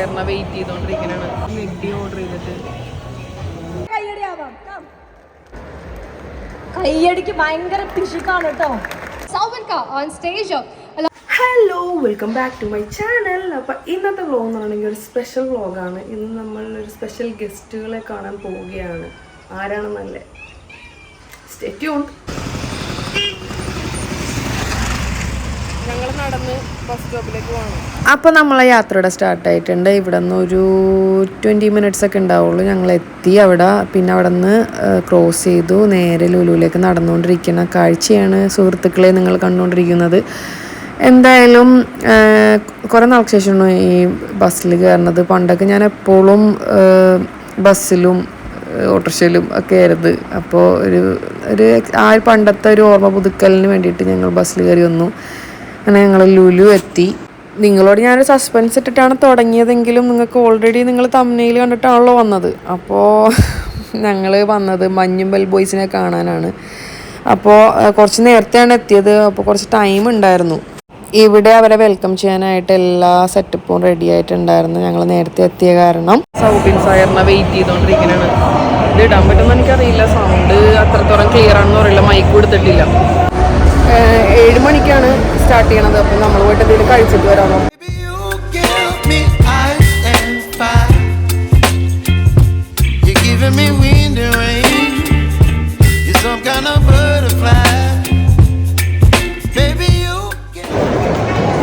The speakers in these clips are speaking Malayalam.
സയറിനെ വെയിറ്റ് ചെയ്തോണ്ടിരിക്കണാണ് മെഗ്ഡി ഓർഡർ ചെയ്തിട്ട്. കയ്യടിക്ക് ഭയങ്കര പിശുക്കാണ് കേട്ടോ. Salvanka on stage hello welcome back to my channel അപ്പം ഇന്നത്തെ വ്ലോഗ് എന്ന് ഒരു സ്പെഷ്യൽ വ്ലോഗാണ് ഇന്ന് നമ്മൾ ഒരു സ്പെഷ്യൽ ഗസ്റ്റുകളെ കാണാൻ പോവുകയാണ്. ആരാണെന്നല്ലേ? സ്റ്റേ ട്യൂൺ ഞങ്ങൾ നടന്ന് ബസ് സ്റ്റോപ്പിലേക്ക് അപ്പോൾ നമ്മളെ യാത്രയുടെ സ്റ്റാർട്ട് ആയിട്ടുണ്ട്. ഇവിടെ നിന്ന് ഒരു ട്വന്റി മിനിറ്റ്സ് ഒക്കെ ഉണ്ടാവുള്ളൂ. ഞങ്ങൾ എത്തി അവിടെ. പിന്നെ അവിടെ നിന്ന് ക്രോസ് ചെയ്തു. നേരെ ലുലുവിലേക്ക് നടന്നുകൊണ്ടിരിക്കുന്ന കാഴ്ചയാണ് സുഹൃത്തുക്കളെ നിങ്ങൾ കണ്ടുകൊണ്ടിരിക്കുന്നത്. എന്തായാലും കുറേ നാൾക്ക് ശേഷമാണ് ഈ ബസ്സിൽ കയറുന്നത്. പണ്ടൊക്കെ ഞാൻ എപ്പോഴും ബസ്സിലും ഓട്ടോറിക്ഷയിലും ഒക്കെ ആയിരുന്നു. അപ്പോൾ ഒരു ഒരു ആ പണ്ടത്തെ ഒരു ഓർമ്മ പുതുക്കലിന് വേണ്ടിയിട്ട് ഞങ്ങൾ ബസ്സിൽ കയറി വന്നു. അങ്ങനെ ഞങ്ങൾ ലുലു എത്തി. നിങ്ങളോട് ഞാനൊരു സസ്പെൻസ് ഇട്ടിട്ടാണ് തുടങ്ങിയതെങ്കിലും നിങ്ങൾക്ക് ഓൾറെഡി നിങ്ങൾ തമ്മനയിൽ കണ്ടിട്ടാണല്ലോ വന്നത്. അപ്പോൾ ഞങ്ങൾ വന്നത് മഞ്ഞുമ്പൽ ബോയ്സിനെ കാണാനാണ്. അപ്പോൾ കുറച്ച് നേരത്തെയാണ് എത്തിയത്. അപ്പോൾ കുറച്ച് ടൈം ഉണ്ടായിരുന്നു. ഇവിടെ അവരെ വെൽക്കം ചെയ്യാനായിട്ട് എല്ലാ സെറ്റപ്പും റെഡി ആയിട്ടുണ്ടായിരുന്നു. ഞങ്ങൾ നേരത്തെ എത്തിയ കാരണം. സൗബിൻ സയറിനെ വെയിറ്റ് ചെയ്തോണ്ടിരിക്കുന്നതാണ് ഇത് ഇടാൻ പറ്റുമെന്ന് എനിക്കറിയില്ല. സൗണ്ട് അത്രത്തോളം ക്ലിയർ ആണെന്ന് പറയില്ല. മൈക്ക് കൊടുത്തിട്ടില്ല ഏഴ് മണിക്കാണ് സ്റ്റാർട്ട് ചെയ്യണത്. അപ്പം നമ്മൾ പോയിട്ട് എന്തെങ്കിലും കഴിച്ചിട്ട് വരാമോ?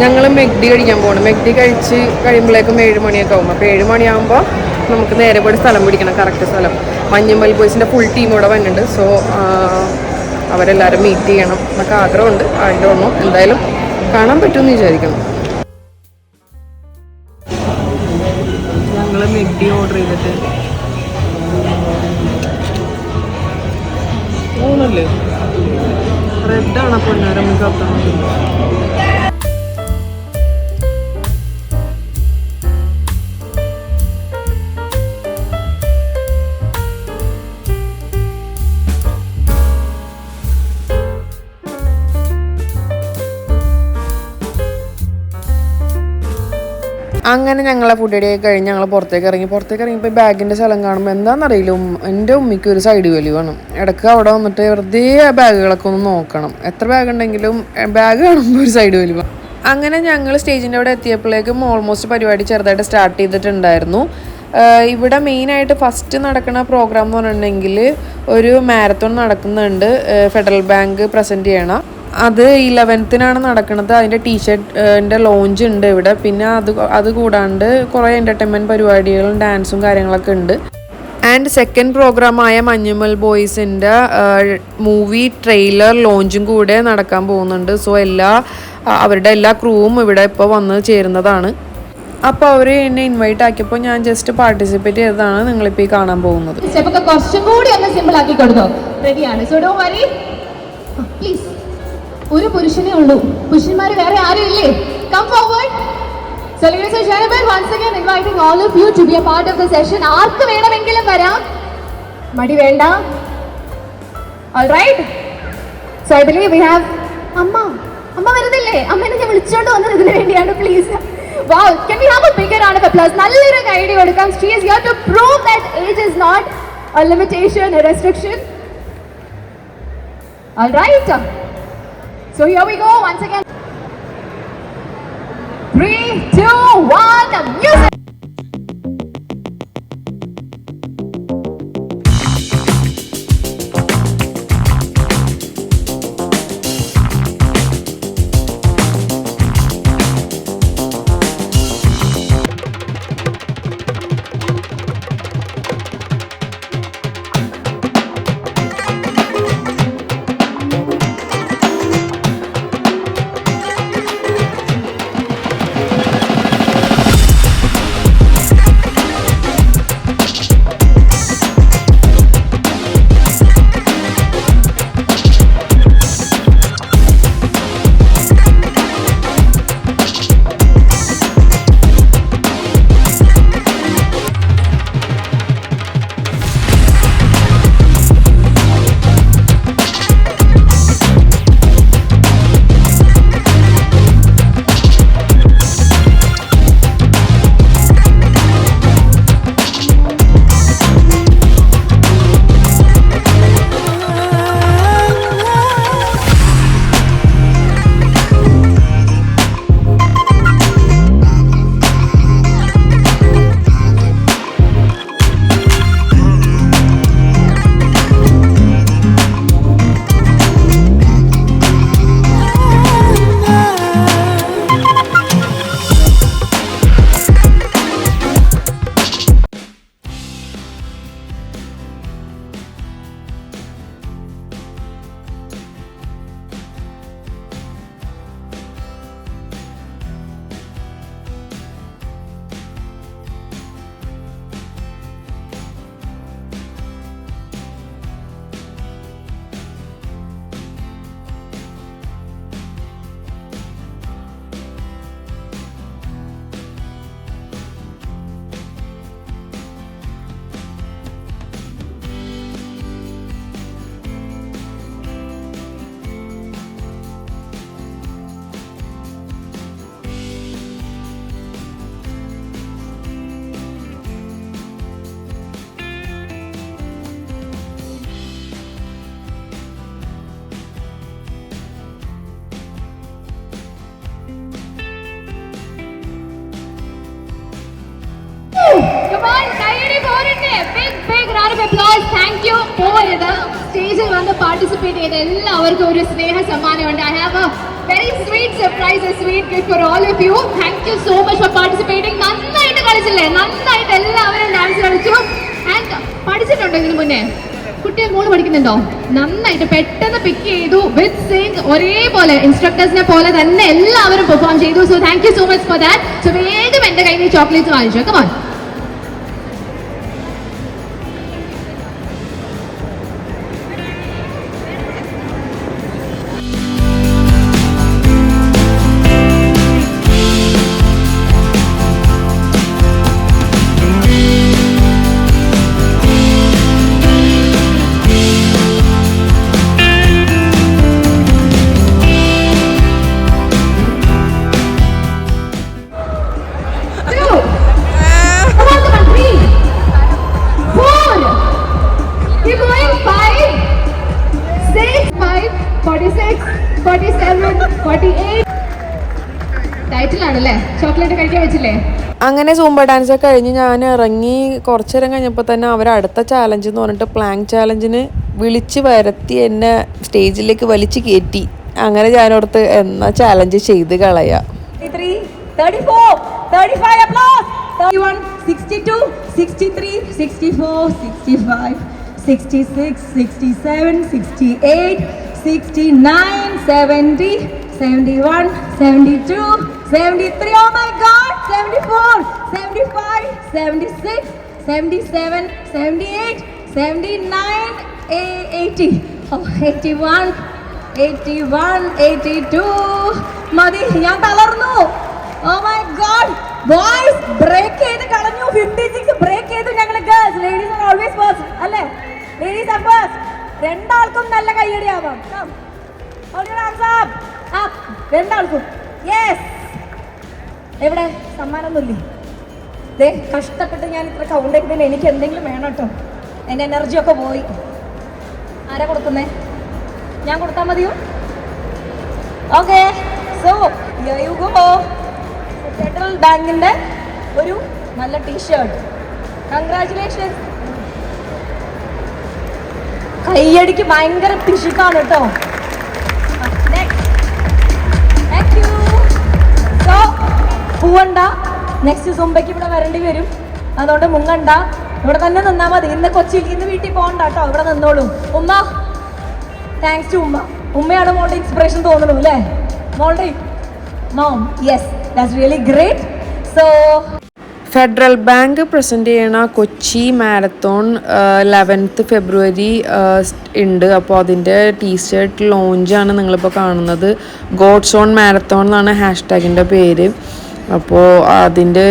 ഞങ്ങൾ മെഗ്ഡി കഴിക്കാൻ പോകണം മെഗ്ഡി കഴിച്ച് കഴിയുമ്പോഴേക്കും ഏഴ് മണിയൊക്കെ ആവും. അപ്പോൾ ഏഴ് മണിയാകുമ്പോൾ നമുക്ക് നേരെ പോയി സ്ഥലം പിടിക്കണം. കറക്റ്റ് സ്ഥലം. മഞ്ഞമ്പൽ ബോയ്സിന്റെ ഫുൾ ടീം ഇവിടെ വന്നിട്ടുണ്ട്. സോ അവരെല്ലാവരും മീറ്റ് ചെയ്യണം എന്നൊക്കെ ആഗ്രഹമുണ്ട്. അതിന്റെ ഒന്നും എന്തായാലും കാണാൻ പറ്റുമെന്ന് വിചാരിക്കണം ഞങ്ങൾ മെഗ്ഡി ഓർഡർ ചെയ്തിട്ട്. റെഡ് റെഡാണ് പൊന്നാരം നമുക്ക് അങ്ങനെ ഞങ്ങളെ ഫുഡ് അടി കഴിഞ്ഞ് ഞങ്ങൾ പുറത്തേക്ക് ഇറങ്ങി. പുറത്തേക്ക് ഇറങ്ങിയപ്പോൾ ബാഗിന്റെ സ്ഥലം കാണുമ്പോൾ എന്താണെന്നറിയില്ല എന്റെ ഉമ്മയ്ക്ക് ഒരു സൈഡ് വലി വേണം ഇടയ്ക്ക് അവിടെ വന്നിട്ട് വെറുതെ ബാഗുകളൊക്കെ ഒന്ന് നോക്കണം. എത്ര ബാഗ് ഉണ്ടെങ്കിലും ബാഗ് കാണുമ്പോൾ ഒരു സൈഡ് വലി വേണം അങ്ങനെ ഞങ്ങൾ സ്റ്റേജിന്റെ അവിടെ എത്തിയപ്പോഴേക്കും ഓൾമോസ്റ്റ് പരിപാടി ചെറുതായിട്ട് സ്റ്റാർട്ട് ചെയ്തിട്ടുണ്ടായിരുന്നു. ഇവിടെ മെയിനായിട്ട് ഫസ്റ്റ് നടക്കുന്ന പ്രോഗ്രാം എന്ന് പറഞ്ഞിട്ടുണ്ടെങ്കിൽ ഒരു മാരത്തോൺ നടക്കുന്നുണ്ട് ഫെഡറൽ ബാങ്ക് പ്രസന്റ് ചെയ്യണം. അത് ഇലവൻത്തിനാണ് നടക്കുന്നത് അതിന്റെ ടീഷർട്ടിന്റെ ലോഞ്ച് ഉണ്ട് ഇവിടെ. പിന്നെ അത് അത് കൂടാണ്ട് കുറേ എന്റർടൈൻമെന്റ് പരിപാടികളും ഡാൻസും കാര്യങ്ങളൊക്കെ ഉണ്ട്. ആൻഡ് സെക്കൻഡ് പ്രോഗ്രാമായ മഞ്ഞുമൽ ബോയ്സിന്റെ മൂവി ട്രെയിലർ ലോഞ്ചും കൂടെ നടക്കാൻ പോകുന്നുണ്ട്. സോ എല്ലാ അവരുടെ എല്ലാ ക്രൂവും ഇവിടെ ഇപ്പോൾ വന്ന് ചേരുന്നതാണ്. അപ്പോൾ അവർ എന്നെ ഇൻവൈറ്റ് ആക്കിയപ്പോൾ ഞാൻ ജസ്റ്റ് പാർട്ടിസിപ്പേറ്റ് ചെയ്തതാണ് നിങ്ങളിപ്പോൾ ഈ കാണാൻ പോകുന്നത്. സ്റ്റെപ്പ് ഒക്കെ കുറച്ചും കൂടി ഒന്ന് സിമ്പിൾ ആക്കി കൊടുത്തോ. റെഡിയാണ് സോ ഡോ വരി പ്ലീസ് ഒരു പുരുഷനേ ഉള്ളൂ. പുരുഷന്മാർ വേറെ ആരും ഇല്ലേ? Come forward and gentlemen once again inviting all of you to be a part of the session ആർക്ക് വേണമെങ്കിലും വരാം. മടി വേണ്ട. Alright so I believe we have അമ്മ. അമ്മ വരുന്നില്ലേ? അമ്മേനെ ഞാൻ വിളിച്ചോണ്ട് വന്നത് ഇതിനു വേണ്ടിയാണ്. Please wow can we have a bigger round of applause നല്ലൊരു കൈഡി കൊടുക്കാം she is here to prove that age is not a limitation a restriction all right so here we go once again three two one music എല്ലാവർക്കും ഒരു സ്നേഹ സമ്മാനമുണ്ട്. I have a very sweet surprise sweet gift for all of you thank you so much for participating നന്നായിട്ട് കളിച്ചില്ലേ? നന്നായിട്ട് എല്ലാവരും ഡാൻസ് കളിച്ചു. ആൻഡ് പഠിച്ചിട്ടുണ്ടോ ഇതിനു മുന്നേ? കുട്ടികൾ മോൾ പഠിക്കുന്നുണ്ടോ? നന്നായിട്ട് പെട്ടെന്ന് പിക്ക് ചെയ്തു. വിത്ത് സിംഗ് ഒരേപോലെ ഇൻസ്ട്രക്ടേഴ്സിനെ പോലെ തന്നെ എല്ലാവരും പെർഫോം ചെയ്തു. So thank you so much for that so വേഗം എന്റെ കയ്യിൽ നിന്ന് ചോക്ലേറ്റ്സ് വാങ്ങിച്ചു. കമാൺ 46, 47, 48. ടൈറ്റിലാണല്ലേ ചോക്ലേറ്റ് കഴിക്കാൻ വെച്ചില്ലേ? അങ്ങനെ സൂമ്പ ഡാൻസ് ഒക്കെ കഴിഞ്ഞ് ഞാൻ ഇറങ്ങി കുറച്ചു നേരം കഴിഞ്ഞപ്പോൾ തന്നെ അവർ അടുത്ത ചാലഞ്ച് എന്ന് പറഞ്ഞിട്ട് പ്ലാങ്ക് ചാലഞ്ചിന് വിളിച്ച് വരുത്തി എന്നെ സ്റ്റേജിലേക്ക് വലിച്ചു കയറ്റി അങ്ങനെ ഞാനോർത്ത് എന്നാ ചാലഞ്ച് ചെയ്ത് കളയാം. 34, 35 applause. 31, 62, 63, 64, 65, 66, 67, 68, 69, 70, 71, 72, 73. Oh my God! 74, 75, 76, 77, 78, 79, eh, 80. Oh, 81. 81, 82. മതി ഞാൻ തളർന്നു oh my god boys break ചെയ്ത് കളഞ്ഞു 56 ബ്രേക്ക് ചെയ്തു ഞങ്ങൾ ഗേൾസ് ലേഡീസ് ഓൾവേസ് ഫസ്റ്റ് അല്ലേ ലേഡീസ് ഫസ്റ്റ് രണ്ടാൾക്കും നല്ല കയ്യടി ആവാം Come. Hold your hands up. Up. രണ്ടാൾക്കും. യെസ് എവിടെ? സമ്മാനമൊന്നുമില്ലേ? ദേ കഷ്ടപ്പെട്ട് ഞാൻ ഇത്ര കൗണ്ട് ചെയ്തതിൽ എനിക്ക് എന്തെങ്കിലും വേണം കേട്ടോ എന്റെ എനർജി ഒക്കെ പോയി. ആരാ കൊടുക്കുന്നേ? ഞാൻ കൊടുത്താൽ മതിയോ? ഓക്കെ സോ യുഗോ ഫെഡറൽ ബാങ്കിന്റെ ഒരു നല്ല ടീഷർട്ട് കൺഗ്രാറ്റുലേഷൻ കയ്യടിക്ക് ഭയങ്കര പിശുക്കാണ് കേട്ടോ. പൂവണ്ട. നെക്സ്റ്റ് സുംബയ്ക്ക് ഇവിടെ വരേണ്ടി വരും. അതുകൊണ്ട് മുങ്ങണ്ട. ഇവിടെ തന്നെ നിന്നാ മതി. ഇന്ന് കൊച്ചിയിൽ ഇന്ന് വീട്ടിൽ പോകണ്ട കേട്ടോ. ഇവിടെ നിന്നോളൂ. ഉമ്മ. താങ്ക്സ് ടു ഉമ്മ. ഉമ്മയാണ് മോളുടെ ഇൻസ്പിറേഷൻ തോന്നുന്നു അല്ലേ? മോളുടെ mom yes that's really great so Federal Bank present ചെയ്യണ കൊച്ചി മാരത്തോൺ ലെവൻത്ത് ഫെബ്രുവരി ഉണ്ട്. അപ്പോൾ അതിന്റെ ടീഷർട്ട് ലോഞ്ചാണ് നിങ്ങളിപ്പോൾ കാണുന്നത്. ഗോഡ്സ് ഓൺ മാരത്തോൺ എന്നാണ് ഹാഷ്ടാഗിന്റെ പേര്. അപ്പോൾ അതിന്റെ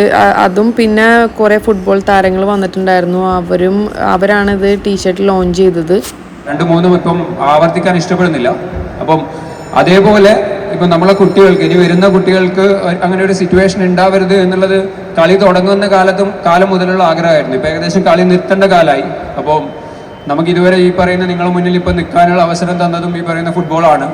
അതും പിന്നെ കുറേ ഫുട്ബോൾ താരങ്ങൾ വന്നിട്ടുണ്ടായിരുന്നു. അവരും അവരാണിത് ടീഷർട്ട് ലോഞ്ച് ചെയ്തത്. രണ്ട് മൂന്നും ഇപ്പം ആവർത്തിക്കാൻ ഇഷ്ടപ്പെടുന്നില്ല. അപ്പം അതേപോലെ ഇപ്പം നമ്മളെ കുട്ടികൾക്ക് ഇനി വരുന്ന കുട്ടികൾക്ക് അങ്ങനെ ഒരു സിറ്റുവേഷൻ ഉണ്ടാവരുത് എന്നുള്ളത് കളി തുടങ്ങുന്ന കാലത്തും കാലം മുതലുള്ള ആഗ്രഹമായിരുന്നു. ഇപ്പം ഏകദേശം കളി നിർത്തേണ്ട കാലമായി അപ്പോൾ നമുക്ക് ഇതുവരെ ഈ പറയുന്ന നിങ്ങളുടെ മുന്നിൽ ഇപ്പം നിൽക്കാനുള്ള അവസരം തന്നതും ഈ പറയുന്ന ഫുട്ബോളാണ്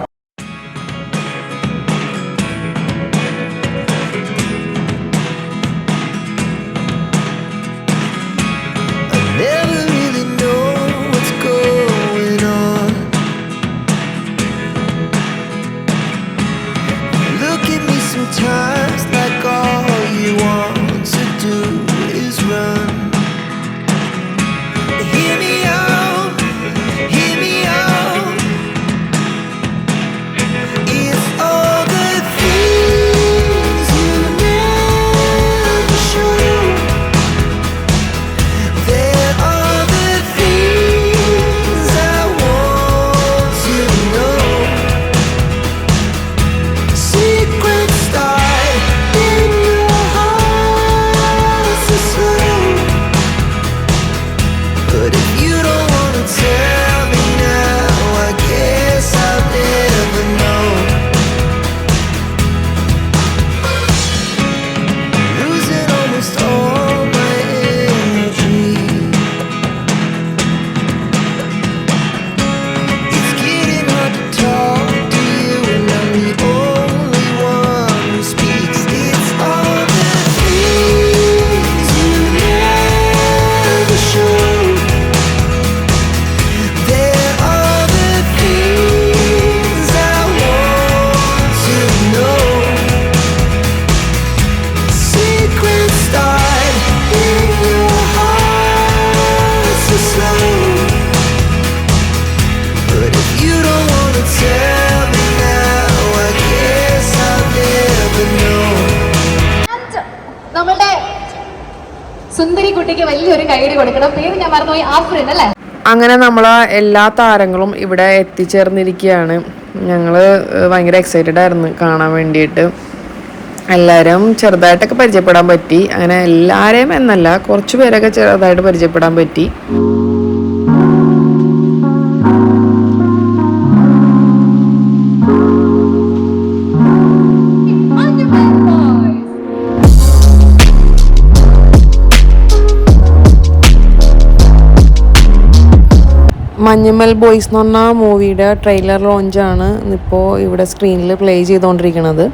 സുന്ദരി കുട്ടിക്ക് വലിയൊരു കൈയ്യടി കൊടുക്കണം. പേര് ഞാൻ മറന്നുപോയി. ആഫ്രിൻ അല്ലേ? അങ്ങനെ നമ്മളെ എല്ലാ താരങ്ങളും ഇവിടെ എത്തിച്ചേർന്നിരിക്കുകയാണ്. ഞങ്ങൾ ഭയങ്കര എക്സൈറ്റഡ് ആയിരുന്നു കാണാൻ വേണ്ടിയിട്ട്. എല്ലാവരും ചെറുതായിട്ടൊക്കെ പരിചയപ്പെടാൻ പറ്റി. അങ്ങനെ എല്ലാവരെയും എന്നല്ല കുറച്ച് പേരൊക്കെ ചെറുതായിട്ട് പരിചയപ്പെടാൻ പറ്റി. മഞ്ഞമ്മൽ ബോയ്സ് എന്ന് പറഞ്ഞ മൂവിയുടെ ട്രെയിലർ ലോഞ്ചാണ് ഇപ്പോൾ ഇവിടെ സ്ക്രീനിൽ പ്ലേ ചെയ്തുകൊണ്ടിരിക്കുന്നത്.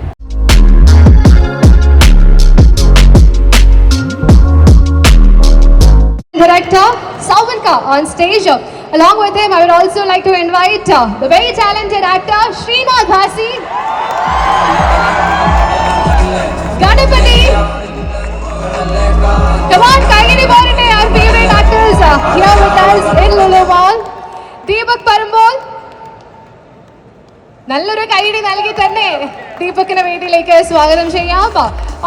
Along with him, I would also like to invite uh, the very talented actor Srinath Bhasi. Ganapati. Come on, Kaigiri Borite, our favorite actors uh, here with us in Lulu നല്ലൊരു കൈയടി നൽകി തന്നെ ദീപക്കിന്റെ വേദിയിലേക്ക് സ്വാഗതം ചെയ്യാം.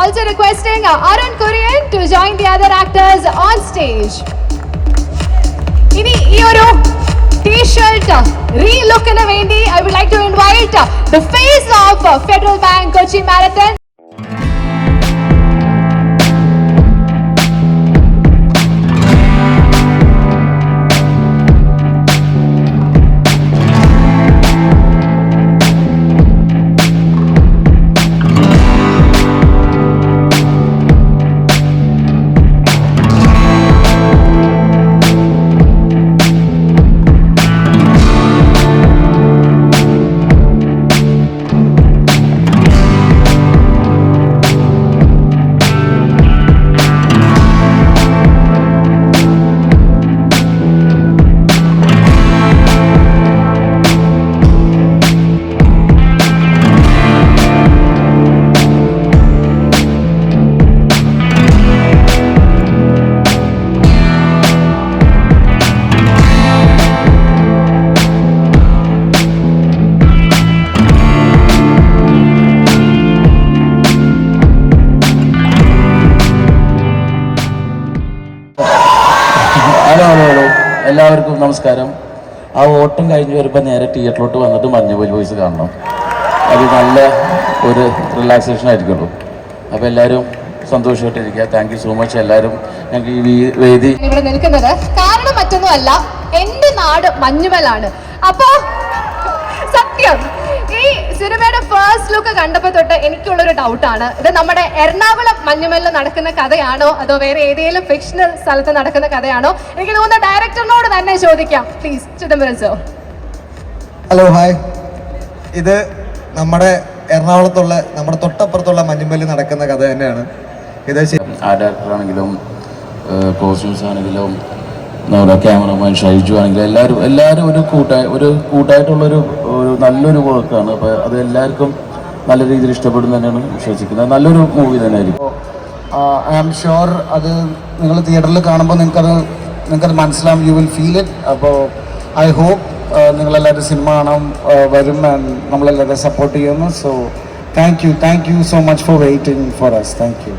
Also requesting Arun Kurian to join the other actors on stage ഇനി ഈ ഒരു ടീഷർട്ട് റീ ലുക്കിന് വേണ്ടി I would like to invite the face of Federal Bank Kochi marathon നമസ്കാരം. ആ ഓട്ടം കഴിഞ്ഞ് വരുമ്പോൾ നേരെ തിയേറ്ററിലോട്ട് വന്നിട്ട് മഞ്ഞുപോൽ വോയിസ് കാണണം. അത് നല്ല ഒരു റിലാക്സേഷൻ ആയിരിക്കുള്ളൂ. അപ്പോൾ എല്ലാവരും സന്തോഷമായിട്ടിരിക്കുക. താങ്ക് യു സോ മച്ച് എല്ലാവരും ഞങ്ങൾക്ക് ഈ വേദി ഇവിടെ നിൽക്കുന്നത് കാരണം മറ്റൊന്നുമല്ല എന്റെ നാട് മഞ്ഞുമലാണ്. അപ്പോൾ സത്യം സിനിമയുടെ ഫസ്റ്റ് ലുക്ക് കണ്ടപ്പോൾ തൊട്ട് എനിക്കുള്ളൊരു ഡൗട്ടാണ് ഇത് നമ്മുടെ എറണാകുളം മഞ്ഞുമല്ല നടക്കുന്ന കഥയാണോ? അതോ വേറെ ഏതെങ്കിലും ഫിക്ഷണൽ സ്ഥലത്ത് നടക്കുന്ന കഥയാണോ? എനിക്ക് തോന്നുന്ന ഡയറക്ടറിനോട് തന്നെ ചോദിക്കാം. Please Chidambaram so hello hi ഇത് നമ്മുടെ എറണാകുളത്തുള്ള നമ്മുടെ തൊട്ടപ്പുറത്തുള്ള മഞ്ഞുമല്ലി നടക്കുന്ന കഥ തന്നെയാണ്. ഇത് ആ ഡയറക്ടറാണെങ്കിലും കോസ്റ്റ്യൂംസ് ആണെങ്കിലും ക്യാമറമാൻ ഷൈജു ആണെങ്കിലും എല്ലാവരും എല്ലാവരും ഒരു കൂട്ടായി ഒരു കൂട്ടായിട്ടുള്ളൊരു ഒരു നല്ലൊരു വർക്കാണ് അപ്പോൾ അത് എല്ലാവർക്കും നല്ല രീതിയിൽ ഇഷ്ടപ്പെടും തന്നെയാണ് വിശ്വസിക്കുന്നത്. നല്ലൊരു മൂവി തന്നെയായിരിക്കും. ഐ ആം ഷുവർ അത് നിങ്ങൾ തിയേറ്ററിൽ കാണുമ്പോൾ നിങ്ങൾക്കത് നിങ്ങൾക്കത് മനസ്സിലാവും. യു വിൽ ഫീൽ ഇറ്റ് അപ്പോൾ ഐ ഹോപ്പ് നിങ്ങളെല്ലാവരും സിനിമ കാണാൻ ആ, വരും ആൻഡ് നമ്മളെല്ലാവരും സപ്പോർട്ട് ചെയ്യുന്നു. So thank you thank you so much for waiting for us thank you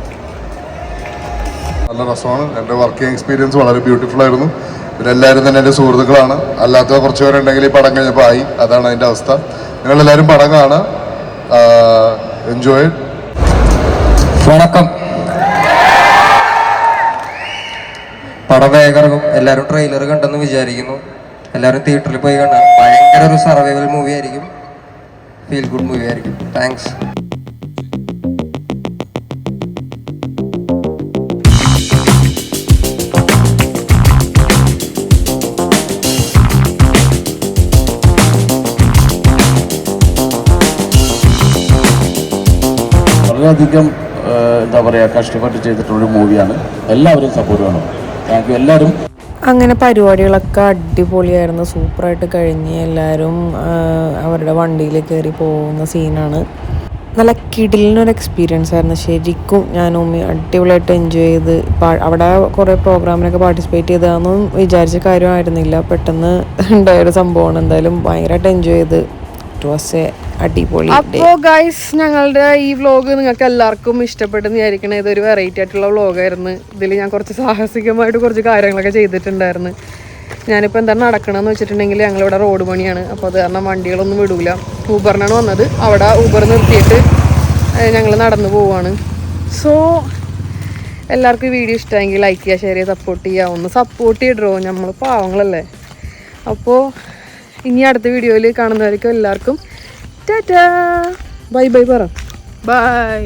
നല്ല രസമാണ്. എന്റെ വർക്കിംഗ് എക്സ്പീരിയൻസ് വളരെ ബ്യൂട്ടിഫുൾ ആയിരുന്നു. ഇവരെല്ലാവരും തന്നെ എന്റെ സുഹൃത്തുക്കളാണ്. അല്ലാത്ത കുറച്ച് പേരുണ്ടെങ്കിൽ ഈ പടം കഴിഞ്ഞപ്പോൾ ആയി. അതാണ് അതിന്റെ അവസ്ഥ. നിങ്ങളെല്ലാവരും പടം കാണുക. എൻജോയ് വണക്കം. പടം വേഗം ഇറങ്ങും എല്ലാവരും ട്രെയിലർ കണ്ടെന്ന് വിചാരിക്കുന്നു. എല്ലാവരും തിയേറ്ററിൽ പോയി കാണാം ഭയങ്കര ഒരു സർവൈവൽ മൂവി ആയിരിക്കും. ഫീൽ ഗുഡ് മൂവി ആയിരിക്കും. താങ്ക്സ് വളരെയധികം എന്താ പറയാ കഷ്ടപ്പെട്ട് ചെയ്തിട്ടുള്ളൊരു മൂവിയാണ്. എല്ലാവരും സപ്പോർട്ട് വേണം താങ്ക് യു എല്ലാവരും. അങ്ങനെ പരിപാടികളൊക്കെ അടിപൊളിയായിരുന്നു. സൂപ്പറായിട്ട് കഴിഞ്ഞ് എല്ലാവരും അവരുടെ വണ്ടിയിൽ കയറി പോകുന്ന സീനാണ്. നല്ല കിടിലിനൊരു എക്സ്പീരിയൻസ് ആയിരുന്നു. ശരിക്കും ഞാൻ ഉമ്മി അടിപൊളിയായിട്ട് എൻജോയ് ചെയ്ത് അവിടെ കുറേ പ്രോഗ്രാമിനൊക്കെ പാർട്ടിസിപ്പേറ്റ് ചെയ്തതൊന്നും വിചാരിച്ച കാര്യമായിരുന്നില്ല. പെട്ടെന്ന് ഉണ്ടായൊരു സംഭവമാണ്. എന്തായാലും ഭയങ്കരമായിട്ട് എൻജോയ് ചെയ്ത്. ഇറ്റ് വാസ് എ അടിപൊളി അപ്പോ ഗൈസ് ഞങ്ങളുടെ ഈ വ്ലോഗ് നിങ്ങൾക്ക് എല്ലാവർക്കും ഇഷ്ടപ്പെട്ടെന്ന് വിചാരിക്കണേ. ഇതൊരു വെറൈറ്റി ആയിട്ടുള്ള വ്ലോഗായിരുന്നു ഇതിൽ ഞാൻ കുറച്ച് സാഹസികമായിട്ട് കുറച്ച് കാര്യങ്ങളൊക്കെ ചെയ്തിട്ടുണ്ടായിരുന്നു. ഞാനിപ്പോൾ എന്താണ് നടക്കണമെന്ന് വെച്ചിട്ടുണ്ടെങ്കിൽ ഞങ്ങളിവിടെ റോഡ് പണിയാണ്. അപ്പോൾ അത് കാരണം വണ്ടികളൊന്നും വിടൂല. ഊബറിനാണ് വന്നത്. അവിടെ ഊബർ നിർത്തിയിട്ട് ഞങ്ങൾ നടന്നു പോവുകയാണ് സോ എല്ലാവർക്കും ഈ വീഡിയോ ഇഷ്ടമെങ്കിൽ ലൈക്ക് ചെയ്യുക ഷെയർ ചെയ്യുക സപ്പോർട്ട് ചെയ്യുക. ഒന്ന് സപ്പോർട്ട് ചെയ്തിടോ നമ്മൾ പാവങ്ങളല്ലേ. അപ്പോൾ ഇനി അടുത്ത വീഡിയോയിൽ കാണുന്നവർക്കും എല്ലാവർക്കും ടാറ്റാ ബൈ ബൈ പറ ബൈ